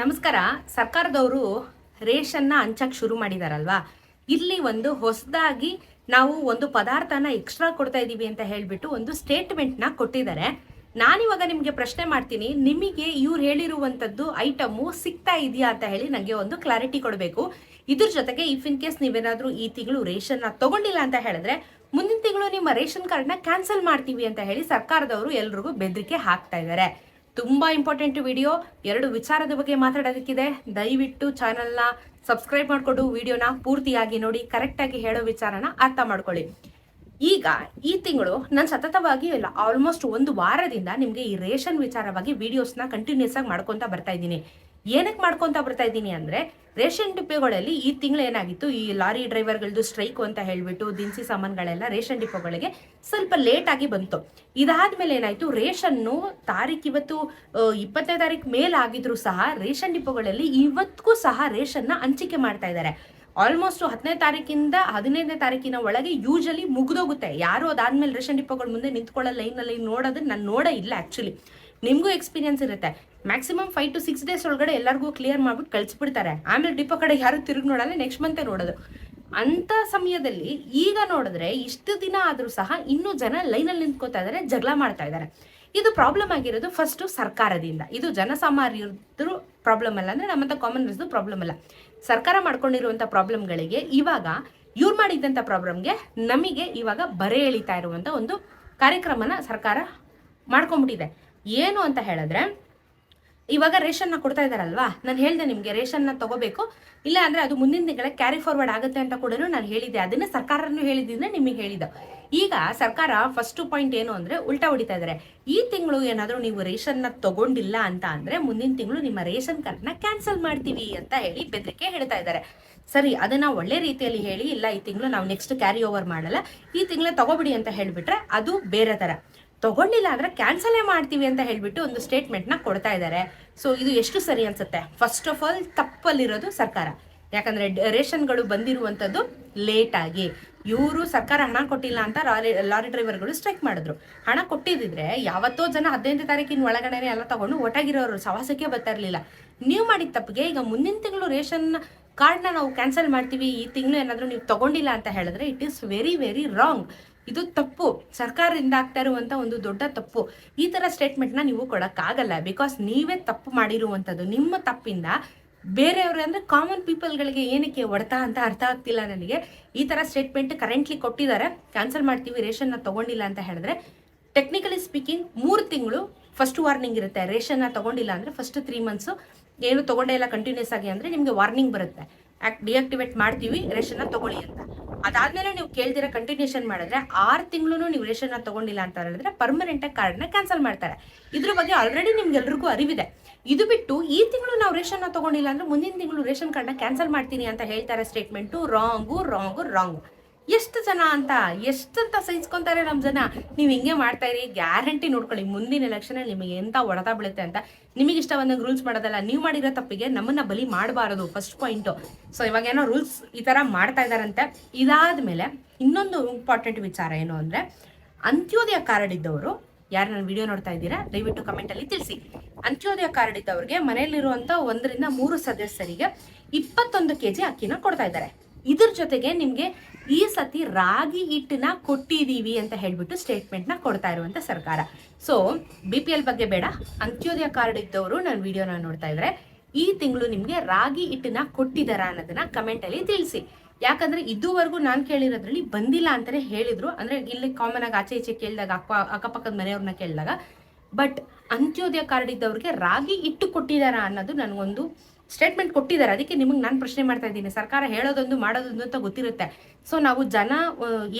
ನಮಸ್ಕಾರ. ಸರ್ಕಾರದವರು ರೇಷನ್ನ ಹಂಚಕ್ ಶುರು ಮಾಡಿದಾರಲ್ವಾ? ಇಲ್ಲಿ ಒಂದು ಹೊಸದಾಗಿ ನಾವು ಒಂದು ಪದಾರ್ಥನ ಎಕ್ಸ್ಟ್ರಾ ಕೊಡ್ತಾ ಇದ್ದೀವಿ ಅಂತ ಹೇಳಿಬಿಟ್ಟು ಒಂದು ಸ್ಟೇಟ್ಮೆಂಟ್ನ ಕೊಟ್ಟಿದ್ದಾರೆ. ನಾನಿವಾಗ ನಿಮಗೆ ಪ್ರಶ್ನೆ ಮಾಡ್ತೀನಿ. ನಿಮಗೆ ಇವ್ರು ಹೇಳಿರುವಂಥದ್ದು ಐಟಮು ಸಿಗ್ತಾ ಇದೆಯಾ ಅಂತ ಹೇಳಿ ನನಗೆ ಒಂದು ಕ್ಲಾರಿಟಿ ಕೊಡಬೇಕು. ಇದ್ರ ಜೊತೆಗೆ ಇಫ್ ಇನ್ ಕೇಸ್ ನೀವೇನಾದರೂ ಈ ತಿಂಗಳು ರೇಷನ್ನ ತಗೊಂಡಿಲ್ಲ ಅಂತ ಹೇಳಿದ್ರೆ ಮುಂದಿನ ತಿಂಗಳು ನಿಮ್ಮ ರೇಷನ್ ಕಾರ್ಡ್ನ ಕ್ಯಾನ್ಸಲ್ ಮಾಡ್ತೀವಿ ಅಂತ ಹೇಳಿ ಸರ್ಕಾರದವರು ಎಲ್ರಿಗೂ ಬೆದರಿಕೆ ಹಾಕ್ತಾ ಇದ್ದಾರೆ. ತುಂಬಾ ಇಂಪಾರ್ಟೆಂಟ್ ವಿಡಿಯೋ. ಎರಡು ವಿಚಾರದ ಬಗ್ಗೆ ಮಾತಾಡೋದಕ್ಕಿದೆ. ದಯವಿಟ್ಟು ಚಾನಲ್ನ ಸಬ್ಸ್ಕ್ರೈಬ್ ಮಾಡಿಕೊಂಡು ವಿಡಿಯೋನ ಪೂರ್ತಿಯಾಗಿ ನೋಡಿ ಕರೆಕ್ಟಾಗಿ ಹೇಳೋ ವಿಚಾರನ ಅರ್ಥ ಮಾಡ್ಕೊಳ್ಳಿ. ಈಗ ಈ ತಿಂಗಳು ನಾನು ಸತತವಾಗಿ ಇಲ್ಲ ಆಲ್ಮೋಸ್ಟ್ ಒಂದು ವಾರದಿಂದ ನಿಮಗೆ ಈ ರೇಷನ್ ವಿಚಾರವಾಗಿ ವಿಡಿಯೋಸ್ನ ಕಂಟಿನ್ಯೂಸ್ ಆಗಿ ಮಾಡ್ಕೊಂತ ಬರ್ತಾ ಇದ್ದೀನಿ. ಏನಕ್ಕೆ ಮಾಡ್ಕೊತಾ ಬರ್ತಾ ಇದ್ದೀನಿ ಅಂದರೆ ರೇಷನ್ ಡಿಪೋಗಳಲ್ಲಿ ಈ ತಿಂಗಳು ಏನಾಗಿತ್ತು? ಈ ಲಾರಿ ಡ್ರೈವರ್ಗಳದ್ದು ಸ್ಟ್ರೈಕ್ ಅಂತ ಹೇಳಿಬಿಟ್ಟು ದಿನಸಿ ಸಾಮಾನುಗಳೆಲ್ಲ ರೇಷನ್ ಡಿಪೋಗಳಿಗೆ ಸ್ವಲ್ಪ ಲೇಟಾಗಿ ಬಂತು. ಇದಾದ್ಮೇಲೆ ಏನಾಯಿತು? ರೇಷನ್ನು ತಾರೀಕು ಇವತ್ತು ಇಪ್ಪತ್ತನೇ ತಾರೀಕು ಮೇಲಾಗಿದ್ರೂ ಸಹ ರೇಷನ್ ಡಿಪೋಗಳಲ್ಲಿ ಇವತ್ತಿಗೂ ಸಹ ರೇಷನ್ನ ಹಂಚಿಕೆ ಮಾಡ್ತಾ ಇದ್ದಾರೆ. ಆಲ್ಮೋಸ್ಟ್ ಹತ್ತನೇ ತಾರೀಕಿಂದ ಹದಿನೈದನೇ ತಾರೀಕಿನ ಒಳಗೆ ಯೂಶಲಿ ಮುಗಿದೋಗುತ್ತೆ. ಯಾರು ಅದಾದ್ಮೇಲೆ ರೇಷನ್ ಡಿಪೋಗಳ ಮುಂದೆ ನಿಂತ್ಕೊಳ್ಳೋ ಲೈನಲ್ಲಿ ನೋಡೋದನ್ನ ನಾನು ನೋಡೇ ಇಲ್ಲ ಆ್ಯಕ್ಚುಲಿ ನಿಮಗೂ ಎಕ್ಸ್ಪೀರಿಯನ್ಸ್ ಇರುತ್ತೆ. Maximum five to six days ಒಳಗಡೆ ಎಲ್ಲರಿಗೂ ಕ್ಲಿಯರ್ ಮಾಡ್ಬಿಟ್ಟು ಕಳಿಸ್ಬಿಡ್ತಾರೆ. ಆಮೇಲೆ ಡಿಪೋ ಕಡೆ ಯಾರು ತಿರುಗಿ ನೋಡಲ್ಲ ನೆಕ್ಸ್ಟ್ ಮಂತೆ ನೋಡೋದು. ಅಂತ ಸಮಯದಲ್ಲಿ ಈಗ ನೋಡಿದ್ರೆ ಇಷ್ಟು ದಿನ ಆದರೂ ಸಹ ಇನ್ನೂ ಜನ ಲೈನಲ್ಲಿ ನಿಂತ್ಕೋತಾ ಇದ್ದಾರೆ ಜಗಳ ಮಾಡ್ತಾ ಇದ್ದಾರೆ ಇದು ಪ್ರಾಬ್ಲಮ್ ಆಗಿರೋದು ಫಸ್ಟ್ ಸರ್ಕಾರದಿಂದ. ಇದು ಜನಸಾಮಾನ್ಯರದ್ದು ಪ್ರಾಬ್ಲಮ್ ಅಲ್ಲ ಅಂದ್ರೆ ನಮ್ಮಂತ ಕಾಮನ್ ಪ್ರಾಬ್ಲಮ್ ಅಲ್ಲ. ಸರ್ಕಾರ ಮಾಡ್ಕೊಂಡಿರುವಂತ ಪ್ರಾಬ್ಲಮ್ಗಳಿಗೆ ಇವಾಗ, ಇವ್ರು ಮಾಡಿದ್ದಂಥ ಪ್ರಾಬ್ಲಮ್ಗೆ ನಮಗೆ ಇವಾಗ ಬರೆ ಎಳಿತಾ ಇರುವಂತ ಒಂದು ಕಾರ್ಯಕ್ರಮನ ಸರ್ಕಾರ ಮಾಡ್ಕೊಂಬಿಟ್ಟಿದೆ ಏನು ಅಂತ ಹೇಳಿದ್ರೆ ಇವಾಗ ರೇಷನ್ನ ಕೊಡ್ತಾ ಇದಾರಲ್ವಾ ನಾನು ಹೇಳ್ದೆ ನಿಮಗೆ ರೇಷನ್ನ ತಗೋಬೇಕು. ಇಲ್ಲ ಅಂದ್ರೆ ಅದು ಮುಂದಿನ ತಿಂಗಳ ಕ್ಯಾರಿ ಫಾರ್ವರ್ಡ್ ಆಗುತ್ತೆ ಅಂತ ಕೂಡ ನಾನು ಹೇಳಿದ್ದೆ. ಅದನ್ನ ಸರ್ಕಾರನೂ ಹೇಳಿದ್ರೆ ನಿಮಗೆ ಹೇಳಿದ ಈಗ ಸರ್ಕಾರ ಫಸ್ಟ್ ಪಾಯಿಂಟ್ ಏನು ಅಂದ್ರೆ ಉಲ್ಟಾ ಹೊಡಿತಾ ಇದ್ದಾರೆ ಈ ತಿಂಗಳು ಏನಾದರೂ ನೀವು ರೇಷನ್ನ ತಗೊಂಡಿಲ್ಲ ಅಂತ ಅಂದ್ರೆ ಮುಂದಿನ ತಿಂಗಳು ನಿಮ್ಮ ರೇಷನ್ ಕಾರ್ಡ್ನ ಕ್ಯಾನ್ಸಲ್ ಮಾಡ್ತೀವಿ ಅಂತ ಹೇಳಿ ಬೆದರಿಕೆ ಹೇಳ್ತಾ ಇದ್ದಾರೆ ಸರಿ, ಅದನ್ನ ಒಳ್ಳೆ ರೀತಿಯಲ್ಲಿ ಹೇಳಿ, ಇಲ್ಲ ಈ ತಿಂಗಳು ನಾವು ನೆಕ್ಸ್ಟ್ ಕ್ಯಾರಿ ಓವರ್ ಮಾಡಲ್ಲ. ಈ ತಿಂಗಳ ತಗೋಬಿಡಿ ಅಂತ ಹೇಳಿಬಿಟ್ರೆ ಅದು ಬೇರೆ ತರ. ತಗೊಂಡಿಲ್ಲ ಅಂದ್ರೆ ಕ್ಯಾನ್ಸಲೇ ಮಾಡ್ತೀವಿ ಅಂತ ಹೇಳ್ಬಿಟ್ಟು ಒಂದು ಸ್ಟೇಟ್ಮೆಂಟ್ನ ಕೊಡ್ತಾ ಇದ್ದಾರೆ ಸೊ ಇದು ಎಷ್ಟು ಸರಿ ಅನ್ಸುತ್ತೆ? ಫಸ್ಟ್ ಆಫ್ ಆಲ್ ತಪ್ಪಲ್ಲಿರೋದು ಸರ್ಕಾರ. ಯಾಕಂದ್ರೆ ರೇಷನ್ಗಳು ಬಂದಿರುವಂತದ್ದು ಲೇಟ್ ಆಗಿ. ಇವರು ಸರ್ಕಾರ ಹಣ ಕೊಟ್ಟಿಲ್ಲ ಅಂತ ಲಾರಿ ಲಾರಿ ಡ್ರೈವರ್ಗಳು ಸ್ಟ್ರೈಕ್ ಮಾಡಿದ್ರು. ಹಣ ಕೊಟ್ಟಿದ್ರೆ ಯಾವತ್ತೋ ಜನ ಹದಿನೈದು ತಾರೀಕಿನ ಒಳಗಡೆನೆ ಎಲ್ಲ ತಗೊಂಡು ಒಟ್ಟಾಗಿರೋರು ಸವಾಸಕ್ಕೆ ಬರ್ತಾ ಇರಲಿಲ್ಲ. ನೀವು ಮಾಡಿದ ತಪ್ಪಿಗೆ ಈಗ ಮುಂದಿನ ತಿಂಗಳು ರೇಷನ್ ಕಾರ್ಡ್ನ ನಾವು ಕ್ಯಾನ್ಸಲ್ ಮಾಡ್ತೀವಿ, ಈ ತಿಂಗಳು ಏನಾದರೂ ನೀವು ತಗೊಂಡಿಲ್ಲ ಅಂತ ಹೇಳಿದ್ರೆ it is very very wrong ಇದು ತಪ್ಪು. ಸರ್ಕಾರದಿಂದ ಆಗ್ತಾ ಇರುವಂತ ಒಂದು ದೊಡ್ಡ ತಪ್ಪು. ಈ ತರ ಸ್ಟೇಟ್ಮೆಂಟ್ನ ನೀವು ಕೊಡಕ್ಕಾಗಲ್ಲ. ಬಿಕಾಸ್ ನೀವೇ ತಪ್ಪು ಮಾಡಿರುವಂಥದ್ದು ನಿಮ್ಮ ತಪ್ಪಿಂದ ಬೇರೆಯವರು ಅಂದ್ರೆ ಕಾಮನ್ ಪೀಪಲ್ಗಳಿಗೆ ಏನಕ್ಕೆ ಹೊಡೆತಾ ಅಂತ ಅರ್ಥ ಆಗ್ತಿಲ್ಲ ನನಗೆ. ಈ ತರ ಸ್ಟೇಟ್ಮೆಂಟ್ ಕರೆಂಟ್ಲಿ ಕೊಟ್ಟಿದ್ದಾರೆ. ಕ್ಯಾನ್ಸಲ್ ಮಾಡ್ತೀವಿ ರೇಷನ್ನ ತಗೊಂಡಿಲ್ಲ ಅಂತ ಹೇಳಿದ್ರೆ ಟೆಕ್ನಿಕಲಿ ಸ್ಪೀಕಿಂಗ್ ಮೂರು ತಿಂಗಳು ಫಸ್ಟ್ ವಾರ್ನಿಂಗ್ ಇರುತ್ತೆ. ರೇಷನ್ನ ತಗೊಂಡಿಲ್ಲ ಅಂದ್ರೆ ಫಸ್ಟ್ ತ್ರೀ ಮಂತ್ಸು ಏನು ತಗೊಂಡೇ ಇಲ್ಲ ಕಂಟಿನ್ಯೂಸ್ ಆಗಿ ಅಂದ್ರೆ ನಿಮಗೆ ವಾರ್ನಿಂಗ್ ಬರುತ್ತೆ. ಆಕ್ಟ್ ಡಿಆಕ್ಟಿವೇಟ್ ಮಾಡ್ತೀವಿ ರೇಷನ್ನ ತಗೊಳ್ಳಿ ಅಂತ. ಅದಾದ್ಮೇಲೆ ನೀವು ಕೇಳ್ದಿರ ಕಂಟಿನ್ಯೂಷನ್ ಮಾಡಿದ್ರೆ ಆರು ತಿಂಗಳು ನೀವು ರೇಷನ್ನ ತಗೊಂಡಿಲ್ಲ ಅಂತ ಹೇಳಿದ್ರೆ ಪರ್ಮನೆಂಟ್ ಆಗಿ ಕಾರ್ಡ್ನ ಕ್ಯಾನ್ಸಲ್ ಮಾಡ್ತಾರೆ. ಇದ್ರ ಬಗ್ಗೆ ಆಲ್ರೆಡಿ ನಿಮ್ಗೆಲ್ರಿಗೂ ಅರಿವಿದೆ. ಇದು ಬಿಟ್ಟು ಈ ತಿಂಗಳು ನಾವು ರೇಷನ್ನ ತಗೊಂಡಿಲ್ಲ ಅಂದ್ರೆ ಮುಂದಿನ ತಿಂಗಳು ರೇಷನ್ ಕಾರ್ಡ್ನ ಕ್ಯಾನ್ಸಲ್ ಮಾಡ್ತೀನಿ ಅಂತ ಹೇಳ್ತಾರೆ ಸ್ಟೇಟ್ಮೆಂಟು ರಾಂಗು ರಾಂಗು ರಾಂಗು ಎಷ್ಟು ಜನ ಅಂತ, ಎಷ್ಟಂತ ಸಹಿಸ್ಕೊಂತಾರೆ ನಮ್ಮ ಜನ? ನೀವು ಹಿಂಗೆ ಮಾಡ್ತಾ ಇರಿ, ಗ್ಯಾರಂಟಿ ನೋಡ್ಕೊಳ್ಳಿ. ಮುಂದಿನ ಎಲೆಕ್ಷನಲ್ಲಿ ನಿಮಗೆ ಎಂತ ಹೊಡೆತ ಬೀಳುತ್ತೆ ಅಂತ ನಿಮಗೆ ಇಷ್ಟ ಬಂದಂಗೆ ರೂಲ್ಸ್ ಮಾಡೋದಲ್ಲ, ನೀವು ಮಾಡಿರೋ ತಪ್ಪಿಗೆ ನಮ್ಮನ್ನ ಬಲಿ ಮಾಡಬಾರದು ಫಸ್ಟ್ ಪಾಯಿಂಟು ಸೊ ಇವಾಗ ಏನೋ ರೂಲ್ಸ್ ಈ ಥರ ಮಾಡ್ತಾ ಇದಾರಂತೆ ಇದಾದ್ಮೇಲೆ ಇನ್ನೊಂದು ಇಂಪಾರ್ಟೆಂಟ್ ವಿಚಾರ ಏನು ಅಂದ್ರೆ, ಅಂತ್ಯೋದಯ ಕಾರ್ಡ್ ಇದ್ದವರು, ಯಾರು ನನ್ನ ವಿಡಿಯೋ ನೋಡ್ತಾ ಇದ್ದೀರಾ, ದಯವಿಟ್ಟು ಕಮೆಂಟಲ್ಲಿ ತಿಳಿಸಿ. ಅಂತ್ಯೋದಯ ಕಾರ್ಡ್ ಇದ್ದವ್ರಿಗೆ ಮನೆಯಲ್ಲಿರುವಂತ ಒಂದರಿಂದ ಮೂರು ಸದಸ್ಯರಿಗೆ ಇಪ್ಪತ್ತೊಂದು ಕೆಜಿ ಅಕ್ಕಿನ ಕೊಡ್ತಾ ಇದ್ದಾರೆ. ಇದ್ರ ಜೊತೆಗೆ ನಿಮಗೆ ಈ ಸತಿ ರಾಗಿ ಹಿಟ್ಟನ್ನ ಕೊಟ್ಟಿದ್ದೀವಿ ಅಂತ ಹೇಳ್ಬಿಟ್ಟು ಸ್ಟೇಟ್ಮೆಂಟ್ನ ಕೊಡ್ತಾ ಇರುವಂತ ಸರ್ಕಾರ. ಸೊ ಬಿ ಪಿ ಎಲ್ ಬಗ್ಗೆ ಬೇಡ. ಅಂತ್ಯೋದಯ ಕಾರ್ಡ್ ಇದ್ದವರು ನನ್ನ ವಿಡಿಯೋನ ನೋಡ್ತಾ ಇದ್ರೆ, ಈ ತಿಂಗಳು ನಿಮಗೆ ರಾಗಿ ಹಿಟ್ಟನ್ನ ಕೊಟ್ಟಿದಾರ ಅನ್ನೋದನ್ನ ಕಮೆಂಟ್ ಅಲ್ಲಿ ತಿಳಿಸಿ. ಯಾಕಂದ್ರೆ ಇದುವರೆಗೂ ನಾನು ಕೇಳಿರೋದ್ರಲ್ಲಿ ಬಂದಿಲ್ಲ ಅಂತಾನೆ ಹೇಳಿದ್ರು. ಅಂದ್ರೆ ಇಲ್ಲಿ ಕಾಮನ್ ಆಗಿ ಆಚೆ ಈಚೆ ಕೇಳಿದಾಗ, ಅಕ್ಕ, ಅಕ್ಕಪಕ್ಕದ ಮನೆಯವ್ರನ್ನ ಕೇಳಿದಾಗ. ಬಟ್ ಅಂತ್ಯೋದಯ ಕಾರ್ಡ್ ಇದ್ದವ್ರಿಗೆ ರಾಗಿ ಇಟ್ಟು ಕೊಟ್ಟಿದಾರ ಅನ್ನೋದು ನನಗೊಂದು ಸ್ಟೇಟ್ಮೆಂಟ್ ಕೊಟ್ಟಿದ್ದಾರೆ. ಅದಕ್ಕೆ ನಿಮಗೆ ನಾನು ಪ್ರಶ್ನೆ ಮಾಡ್ತಾ ಇದ್ದೀನಿ. ಸರ್ಕಾರ ಹೇಳೋದೊಂದು ಮಾಡೋದೊಂದು ಅಂತ ಗೊತ್ತಿರುತ್ತೆ. ಸೊ ನಾವು ಜನ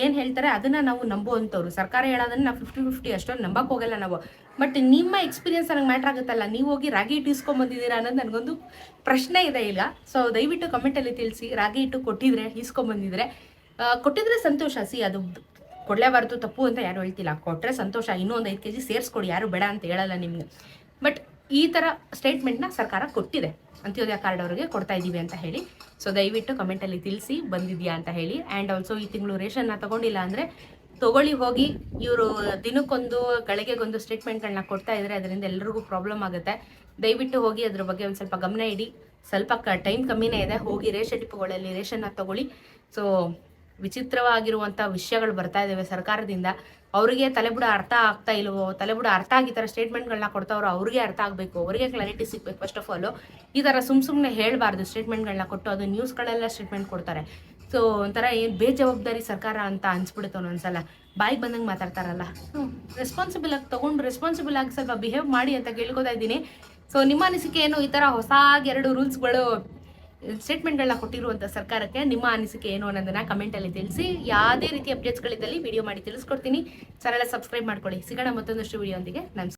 ಏನು ಹೇಳ್ತಾರೆ ಅದನ್ನು ನಾವು ನಂಬುವಂಥವ್ರು. ಸರ್ಕಾರ ಹೇಳೋದನ್ನು ನಾವು ಫಿಫ್ಟಿ ಫಿಫ್ಟಿ ಅಷ್ಟೊಂದು ನಂಬಕ್ಕೆ ಹೋಗಲ್ಲ ನಾವು. ಬಟ್ ನಿಮ್ಮ ಎಕ್ಸ್ಪೀರಿಯನ್ಸ್ ನನಗೆ ಮ್ಯಾಟ್ರ್ ಆಗುತ್ತಲ್ಲ. ನೀವು ಹೋಗಿ ರಾಗಿ ಹಿಟ್ಟು ಇಸ್ಕೊಂಬಂದಿದ್ದೀರಾ ಅನ್ನೋದು ನನಗೊಂದು ಪ್ರಶ್ನೆ ಇದೆ ಈಗ. ಸೊ ದಯವಿಟ್ಟು ಕಮೆಂಟಲ್ಲಿ ತಿಳಿಸಿ. ರಾಗಿ ಹಿಟ್ಟು ಕೊಟ್ಟಿದ್ರೆ ಇಸ್ಕೊಂಬಂದಿದ್ರೆ ಕೊಟ್ಟಿದ್ರೆ ಸಂತೋಷ. ಸಿ, ಅದು ಕೊಡಲೇಬಾರ್ದು, ತಪ್ಪು ಅಂತ ಯಾರು ಹೇಳ್ತಿಲ್ಲ. ಕೊಟ್ಟರೆ ಸಂತೋಷ. ಇನ್ನೂ ಒಂದು ಐದು ಕೆ ಜಿ ಸೇರಿಸ್ಕೊಡಿ. ಯಾರು ಬೇಡ ಅಂತ ಹೇಳಲ್ಲ ನಿಮಗೆ. ಬಟ್ ಈ ಥರ ಸ್ಟೇಟ್ಮೆಂಟ್ನ ಸರ್ಕಾರ ಕೊಟ್ಟಿದೆ. ಅಂತ್ಯೋದಯ ಕಾರ್ಡ್ ಅವರಿಗೆ ಕೊಡ್ತಾ ಇದ್ದೀವಿ ಅಂತ ಹೇಳಿ. ಸೊ ದಯವಿಟ್ಟು ಕಮೆಂಟಲ್ಲಿ ತಿಳಿಸಿ ಬಂದಿದೆಯಾ ಅಂತ ಹೇಳಿ. ಆ್ಯಂಡ್ ಆಲ್ಸೋ ಈ ತಿಂಗಳು ರೇಷನ್ನ ತಗೊಂಡಿಲ್ಲ ಅಂದರೆ ತಗೊಳ್ಳಿ ಹೋಗಿ ಇವರು ದಿನಕ್ಕೊಂದು, ಗಳಿಗೆಗೊಂದು ಸ್ಟೇಟ್ಮೆಂಟ್ಗಳನ್ನ ಕೊಡ್ತಾ ಇದ್ರೆ ಅದರಿಂದ ಎಲ್ರಿಗೂ ಪ್ರಾಬ್ಲಮ್ ಆಗುತ್ತೆ. ದಯವಿಟ್ಟು ಹೋಗಿ ಅದ್ರ ಬಗ್ಗೆ ಒಂದು ಸ್ವಲ್ಪ ಗಮನ ಇಡಿ. ಸ್ವಲ್ಪ ಟೈಮ್ ಕಮ್ಮಿನೇ ಇದೆ. ಹೋಗಿ ರೇಷನ್ ಡಿಪೋಗಳಲ್ಲಿ ರೇಷನ್ನ ತಗೊಳ್ಳಿ. ಸೊ ವಿಚಿತ್ರವಾಗಿರುವಂಥ ವಿಷಯಗಳು ಬರ್ತಾ ಇದ್ದಾವೆ ಸರ್ಕಾರದಿಂದ. ಅವರಿಗೆ ತಲೆಬುಡ ಅರ್ಥ ಆಗ್ತಾ ಇಲ್ವೋ ತಲೆಬುಡ ಅರ್ಥ ಆಗಿ ಈ ಥರ ಸ್ಟೇಟ್ಮೆಂಟ್ಗಳನ್ನ ಕೊಡ್ತಾವ್ರು ಅವ್ರಿಗೆ ಅರ್ಥ ಆಗಬೇಕು ಅವರಿಗೆ ಕ್ಲಾರಿಟಿ ಸಿಗ್ಬೇಕು ಫಸ್ಟ್ ಆಫ್ ಆಲು ಈ ಥರ ಸುಮ್ ಸುಮ್ಮನೆ ಹೇಳಬಾರ್ದು ಸ್ಟೇಟ್ಮೆಂಟ್ಗಳನ್ನ ಕೊಟ್ಟು ಅದು ನ್ಯೂಸ್ಗಳೆಲ್ಲ ಸ್ಟೇಟ್ಮೆಂಟ್ ಕೊಡ್ತಾರೆ. ಸೊ ಒಂಥರ ಏನು ಬೇಜವಾಬ್ದಾರಿ ಸರ್ಕಾರ ಅಂತ ಅನ್ಸ್ಬಿಡುತ್ತೆ ಒಂದೊಂದ್ಸಲ. ಬಾಯಿಗೆ ಬಂದಂಗೆ ಮಾತಾಡ್ತಾರಲ್ಲ. ರೆಸ್ಪಾನ್ಸಿಬಲ್ ಆಗಿ ತೊಗೊಂಡು ರೆಸ್ಪಾನ್ಸಿಬಲ್ ಆಗಿ ಸ್ವಲ್ಪ ಬಿಹೇವ್ ಮಾಡಿ ಅಂತ ಕೇಳ್ಕೊತಾ ಇದ್ದೀನಿ. ಸೊ ನಿಮ್ಮ ಅನಿಸಿಕೆ ಏನು? ಈ ಥರ ಹೊಸ ಎರಡು ರೂಲ್ಸ್ಗಳು ಸ್ಟೇಟ್ಮೆಂಟ್ಗಳನ್ನ ಕೊಟ್ಟಿರುವಂಥ ಸರ್ಕಾರಕ್ಕೆ ನಿಮ್ಮ ಅನಿಸಿಕೆ ಏನು ಅನ್ನೋದನ್ನ ಕಮೆಂಟಲ್ಲಿ ತಿಳಿಸಿ. ಯಾವುದೇ ರೀತಿ ಅಪ್ಡೇಟ್ಸ್ಗಳಿದ್ದಲ್ಲಿ ವಿಡಿಯೋ ಮಾಡಿ ತಿಳಿಸ್ಕೊಡ್ತೀನಿ. ಚಾನಲ್ ಸಬ್ಸ್ಕ್ರೈಬ್ ಮಾಡ್ಕೊಳ್ಳಿ. ಸಿಗೋಣ ಮತ್ತೊಂದಷ್ಟು ವಿಡಿಯೋ ನಮಸ್ಕಾರ.